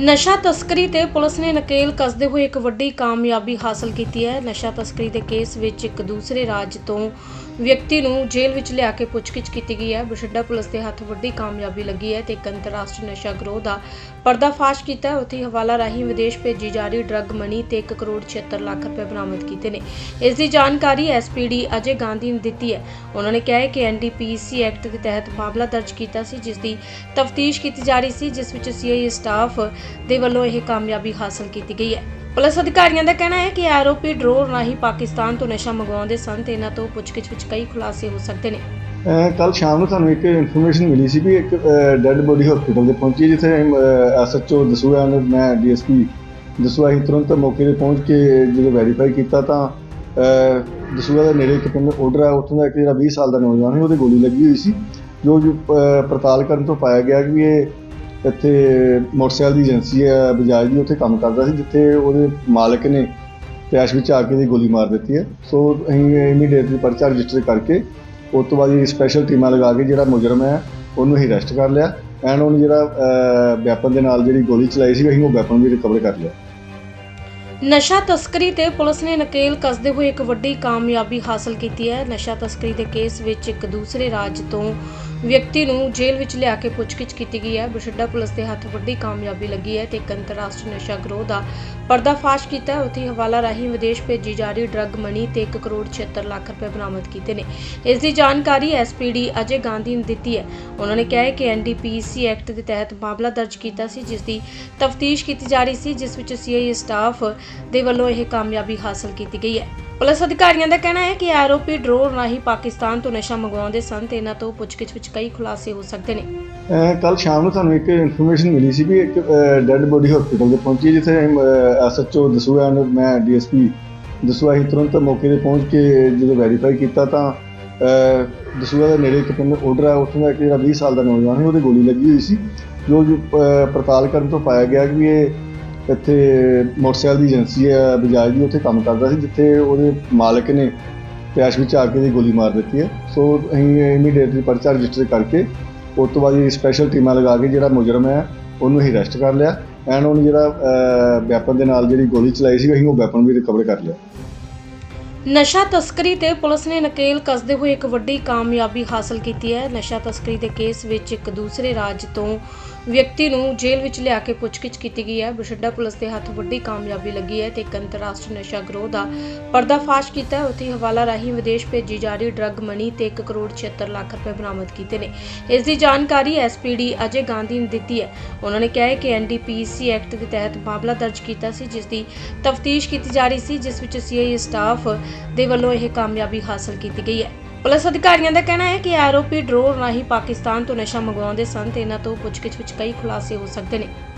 ਨਸ਼ਾ ਤਸਕਰੀ ਤੇ ਪੁਲਿਸ ਨੇ ਨਕੇਲ ਕੱਸਦੇ ਹੋਏ ਇੱਕ ਵੱਡੀ ਕਾਮਯਾਬੀ ਹਾਸਲ ਕੀਤੀ ਹੈ। ਨਸ਼ਾ ਤਸਕਰੀ ਦੇ ਕੇਸ ਵਿੱਚ ਇੱਕ ਦੂਸਰੇ ਰਾਜ ਤੋਂ ਵਿਅਕਤੀ ਨੂੰ ਜੇਲ੍ਹ ਵਿੱਚ ਲਿਆ ਕੇ ਪੁੱਛਗਿੱਛ ਕੀਤੀ ਗਈ ਹੈ। ਬਠਿੰਡਾ ਪੁਲਿਸ ਦੇ ਹੱਥ ਵੱਡੀ ਕਾਮਯਾਬੀ ਲੱਗੀ ਹੈ ਤੇ ਇੱਕ ਅੰਤਰਰਾਸ਼ਟਰੀ ਨਸ਼ਾ ਗਰੋਹ ਦਾ ਪਰਦਾਫਾਸ਼ ਕੀਤਾ ਹੈ। ਉੱਥੇ ਹਵਾਲਾ ਰਾਹੀਂ ਵਿਦੇਸ਼ ਭੇਜੀ ਜਾ ਰਹੀ ਡਰੱਗ ਮਨੀ ਤੇ 1 ਕਰੋੜ 76 ਲੱਖ ਰੁਪਏ ਬਰਾਮਦ ਕੀਤੇ ਨੇ। ਇਸ ਦੀ ਜਾਣਕਾਰੀ ਐਸਪੀਡੀ ਅਜੇ ਗਾਂਧੀ ਨੇ ਦਿੱਤੀ ਹੈ। ਉਹਨਾਂ ਨੇ ਕਿਹਾ ਹੈ ਕਿ ਐਨਡੀਪੀਸੀ ਐਕਟ ਦੇ ਤਹਿਤ ਮਾਮਲਾ ਦਰਜ ਕੀਤਾ ਸੀ, ਜਿਸ ਦੀ ਤਫਤੀਸ਼ ਕੀਤੀ ਜਾ ਰਹੀ ਸੀ, ਜਿਸ ਵਿੱਚ ਸੀਆਈਏ ਸਟਾਫ ਦੇ ਵੱਲੋਂ ਇਹ ਕਾਮਯਾਬੀ ਹਾਸਲ ਕੀਤੀ ਗਈ ਹੈ। ਪੁਲਿਸ ਅਧਿਕਾਰੀਆਂ ਦਾ ਕਹਿਣਾ ਹੈ ਕਿ ਆਰੋਪੀ ਡਰੋਨ ਰਾਹੀਂ ਪਾਕਿਸਤਾਨ ਤੋਂ ਨਸ਼ਾ ਮੰਗਵਾਉਂਦੇ ਸਨ ਤੇ ਇਹਨਾਂ ਤੋਂ ਪੁੱਛਗਿੱਛ ਵਿੱਚ ਕਈ ਖੁਲਾਸੇ ਹੋ ਸਕਦੇ ਨੇ। ਕੱਲ ਸ਼ਾਮ ਨੂੰ ਸਾਨੂੰ ਇੱਕ ਇਨਫੋਰਮੇਸ਼ਨ ਮਿਲੀ ਸੀ ਵੀ ਇੱਕ ਡੈੱਡ ਬੋਡੀ ਹਸਪੀਟਲ ਦੇ ਪਹੁੰਚੀ ਜਿੱਥੇ ਐਸਐਚਓ ਦਸੂਆ ਨੇ ਮੈਂ ਡੀਐਸਪੀ ਦਸੂਆ ਹੀ ਤੁਰੰਤ ਮੌਕੇ ਤੇ ਪਹੁੰਚ ਕੇ ਜਦੋਂ ਵੈਰੀਫਾਈ ਕੀਤਾ ਤਾਂ ਦਸੂਆ ਦੇ ਨੇੜੇ ਇੱਕ ਪਿੰਡ ਆਰਡਰ ਹੈ ਉੱਥੋਂ ਦਾ ਇੱਕ ਜਿਹੜਾ 20 ਸਾਲ ਦਾ ਨੌਜਵਾਨ ਸੀ ਉਹਦੇ ਗੋਲੀ ਲੱਗੀ ਹੋਈ ਸੀ ਜੋ ਜੋ, ਪੜਤਾਲ ਕਰਨ ਤੋਂ ਪਾਇਆ ਗਿਆ ਕਿ ਇਹ ਇੱਥੇ ਮੋਟਰਸਾਈਕਲ ਦੀ ਏਜੰਸੀ ਹੈ, ਬਜਾਜ ਦੀ ਉੱਥੇ ਕੰਮ ਕਰਦਾ ਸੀ, ਜਿੱਥੇ ਉਹਦੇ ਮਾਲਕ ਨੇ ਕੈਸ਼ ਵਿੱਚ ਆ ਕੇ ਦੀ ਗੋਲੀ ਮਾਰ ਦਿੱਤੀ ਹੈ। ਸੋ ਅਸੀਂ ਇਮੀਡੀਏਟਲੀ ਪਰਚਾ ਰਜਿਸਟਰ ਕਰਕੇ ਉਸ ਤੋਂ ਬਾਅਦ ਸਪੈਸ਼ਲ ਟੀਮਾਂ ਲਗਾ ਕੇ ਜਿਹੜਾ ਮੁਜਰਮ ਹੈ, ਉਹਨੂੰ ਹੀ ਅਰੈਸਟ ਕਰ ਲਿਆ ਐਂਡ ਉਹਨੂੰ ਜਿਹੜਾ ਵੈਪਨ ਦੇ ਨਾਲ ਜਿਹੜੀ ਗੋਲੀ ਚਲਾਈ ਸੀ, ਅਸੀਂ ਉਹ ਵੈਪਨ ਵੀ ਰਿਕਵਰ ਕਰ ਲਿਆ। ਨਸ਼ਾ ਤਸਕਰੀ ਤੇ ਪੁਲਿਸ ਨੇ ਨਕੇਲ ਕੱਸਦੇ ਹੋਏ ਇੱਕ ਵੱਡੀ ਕਾਮਯਾਬੀ ਹਾਸਲ ਕੀਤੀ ਹੈ। ਨਸ਼ਾ ਤਸਕਰੀ ਦੇ ਕੇਸ ਵਿੱਚ ਇੱਕ ਦੂਸਰੇ ਰਾਜ ਤੋਂ ਵਿਅਕਤੀ ਨੂੰ ਜੇਲ੍ਹ ਵਿੱਚ ਲਿਆ ਕੇ ਪੁੱਛਗਿੱਛ ਕੀਤੀ ਗਈ ਹੈ। ਬਠਿੰਡਾ ਪੁਲਿਸ ਦੇ ਹੱਥ ਵੱਡੀ ਕਾਮਯਾਬੀ ਲੱਗੀ ਹੈ ਤੇ ਇੱਕ ਅੰਤਰਰਾਸ਼ਟਰੀ ਨਸ਼ਾ ਗਰੋਹ ਦਾ ਪਰਦਾਫਾਸ਼ ਕੀਤਾ ਹੈ। ਉੱਥੇ ਹਵਾਲਾ ਰਾਹੀਂ ਵਿਦੇਸ਼ ਭੇਜੀ ਜਾ ਰਹੀ ਡਰੱਗ ਮਨੀ ਤੇ 1 ਕਰੋੜ 76 ਲੱਖ ਰੁਪਏ ਬਰਾਮਦ ਕੀਤੇ ਨੇ। ਇਸ ਦੀ ਜਾਣਕਾਰੀ ਐਸਪੀਡੀ ਅਜੇ ਗਾਂਧੀ ਨੇ ਦਿੱਤੀ ਹੈ। ਉਹਨਾਂ ਨੇ ਕਿਹਾ ਹੈ ਕਿ ਐਨਡੀਪੀਸੀ ਐਕਟ ਦੇ ਤਹਿਤ ਮਾਮਲਾ ਦਰਜ ਕੀਤਾ ਸੀ, ਜਿਸ ਦੀ ਤਫਤੀਸ਼ ਕੀਤੀ ਜਾ ਰਹੀ ਸੀ, ਜਿਸ ਵਿੱਚ ਸੀਆਈਏ ਸਟਾਫ ਦੇ ਵੱਲੋਂ ਇਹ ਕਾਮਯਾਬੀ ਹਾਸਲ ਕੀਤੀ ਗਈ ਹੈ। ਪੁਲਿਸ ਅਧਿਕਾਰੀਆਂ ਦਾ ਕਹਿਣਾ ਹੈ ਕਿ ਆਰੋਪੀ ਡਰੋਨ ਰਾਹੀਂ ਪਾਕਿਸਤਾਨ ਤੋਂ ਨਸ਼ਾ ਮੰਗਵਾਉਂਦੇ ਸਨ ਤੇ ਇਹਨਾਂ ਤੋਂ ਪੁੱਛਗਿੱਛ ਵਿੱਚ ਕਈ ਖੁਲਾਸੇ ਹੋ ਸਕਦੇ ਨੇ। ਕੱਲ ਸ਼ਾਮ ਨੂੰ ਸਾਨੂੰ ਇੱਕ ਇਨਫੋਰਮੇਸ਼ਨ ਮਿਲੀ ਸੀ ਵੀ ਇੱਕ ਡੈੱਡ ਬੋਡੀ ਹਸਪੀਟਲ 'ਤੇ ਪਹੁੰਚੀ ਜਿੱਥੇ ਐਸਐਚਓ ਦਸੂਆ ਨੇ ਮੈਂ ਡੀਐਸਪੀ ਦਸੂਆ ਹੀ ਤੁਰੰਤ ਮੌਕੇ ਤੇ ਪਹੁੰਚ ਕੇ ਜਦੋਂ ਵੈਰੀਫਾਈ ਕੀਤਾ ਤਾਂ ਦਸੂਆ ਦੇ ਨੇੜੇ ਇੱਕ ਪਿੰਡ ਆਰਡਰ ਹੈ ਉੱਥੋਂ ਦਾ ਇੱਕ ਜਿਹੜਾ 20 ਸਾਲ ਦਾ ਨੌਜਵਾਨ ਸੀ, ਉਹਦੇ ਗੋਲੀ ਲੱਗੀ ਹੋਈ ਸੀ, ਜੋ ਪੜਤਾਲ ਕਰਨ ਤੋਂ ਪਾਇਆ ਗਿਆ ਕਿ ਇਹ ਇੱਥੇ ਮੋਟਰਸਾਈਕਲ ਦੀ ਏਜੰਸੀ ਹੈ, ਬਜਾਜ ਦੀ, ਉੱਥੇ ਕੰਮ ਕਰਦਾ ਸੀ, ਜਿੱਥੇ ਉਹਦੇ ਮਾਲਕ ਨੇ ਕੈਸ਼ ਵਿੱਚ ਆ ਕੇ ਦੀ ਗੋਲੀ ਮਾਰ ਦਿੱਤੀ ਹੈ। ਸੋ ਅਸੀਂ ਇਮੀਡੀਏਟਲੀ ਪਰਚਾ ਰਜਿਸਟਰ ਕਰਕੇ, ਉਸ ਤੋਂ ਬਾਅਦ ਇਹ ਸਪੈਸ਼ਲ ਟੀਮਾਂ ਲਗਾ ਕੇ ਜਿਹੜਾ ਮੁਜਰਮ ਹੈ, ਉਹਨੂੰ ਹੀ ਅਰੈਸਟ ਕਰ ਲਿਆ ਐਂਡ ਉਹਨੂੰ ਜਿਹੜਾ ਵੈਪਨ ਦੇ ਨਾਲ ਜਿਹੜੀ ਗੋਲੀ ਚਲਾਈ ਸੀ, ਅਸੀਂ ਉਹ ਵੈਪਨ ਵੀ ਰਿਕਵਰ ਕਰ ਲਿਆ। ਨਸ਼ਾ ਤਸਕਰੀ ਤੇ ਪੁਲਿਸ ਨੇ ਨਕੇਲ ਕੱਸਦੇ ਹੋਏ ਇੱਕ ਵੱਡੀ ਕਾਮਯਾਬੀ ਹਾਸਲ ਕੀਤੀ ਹੈ। ਨਸ਼ਾ ਤਸਕਰੀ ਦੇ ਕੇਸ ਵਿੱਚ ਇੱਕ ਦੂਸਰੇ ਰਾਜ ਤੋਂ ਵਿਅਕਤੀ ਨੂੰ ਜੇਲ੍ਹ ਵਿੱਚ ਲਿਆ ਕੇ ਪੁੱਛਗਿੱਛ ਕੀਤੀ ਗਈ ਹੈ। ਬਠਿੰਡਾ ਪੁਲਿਸ ਦੇ ਹੱਥ ਵੱਡੀ ਕਾਮਯਾਬੀ ਲੱਗੀ ਹੈ ਤੇ ਇੱਕ ਅੰਤਰਰਾਸ਼ਟਰੀ ਨਸ਼ਾ ਗਰੋਹ ਦਾ ਪਰਦਾਫਾਸ਼ ਕੀਤਾ ਹੈ। ਉੱਥੇ ਹਵਾਲਾ ਰਾਹੀਂ ਵਿਦੇਸ਼ ਭੇਜੀ ਜਾ ਰਹੀ ਡਰੱਗ ਮਨੀ ਤੇ 1 ਕਰੋੜ 76 ਲੱਖ ਰੁਪਏ ਬਰਾਮਦ ਕੀਤੇ ਨੇ। ਇਸ ਦੀ ਜਾਣਕਾਰੀ ਐਸਪੀਡੀ ਅਜੇ ਗਾਂਧੀ ਨੇ ਦਿੱਤੀ ਹੈ। ਉਹਨਾਂ ਨੇ ਕਿਹਾ ਹੈ ਕਿ ਐਨਡੀਪੀਸੀ ਐਕਟ ਦੇ ਤਹਿਤ ਮਾਮਲਾ ਦਰਜ ਕੀਤਾ ਸੀ, ਜਿਸ ਦੀ ਤਫਤੀਸ਼ ਕੀਤੀ ਜਾ ਰਹੀ ਸੀ, ਜਿਸ ਵਿੱਚ ਸੀਆਈਏ ਸਟਾਫ ਦੇ ਵੱਲੋਂ ਇਹ ਕਾਮਯਾਬੀ ਹਾਸਲ ਕੀਤੀ ਗਈ ਹੈ। ਪੁਲਿਸ ਅਧਿਕਾਰੀਆਂ ਦਾ ਕਹਿਣਾ ਹੈ ਕਿ ਆਰੋਪੀ ਡਰੋਨ ਰਾਹੀਂ ਪਾਕਿਸਤਾਨ ਤੋਂ ਨਸ਼ਾ ਮੰਗਵਾਉਂਦੇ ਸਨ ਤੇ ਇਹਨਾਂ ਤੋਂ ਪੁੱਛਗਿੱਛ ਵਿੱਚ ਕਈ ਖੁਲਾਸੇ ਹੋ ਸਕਦੇ ਨੇ।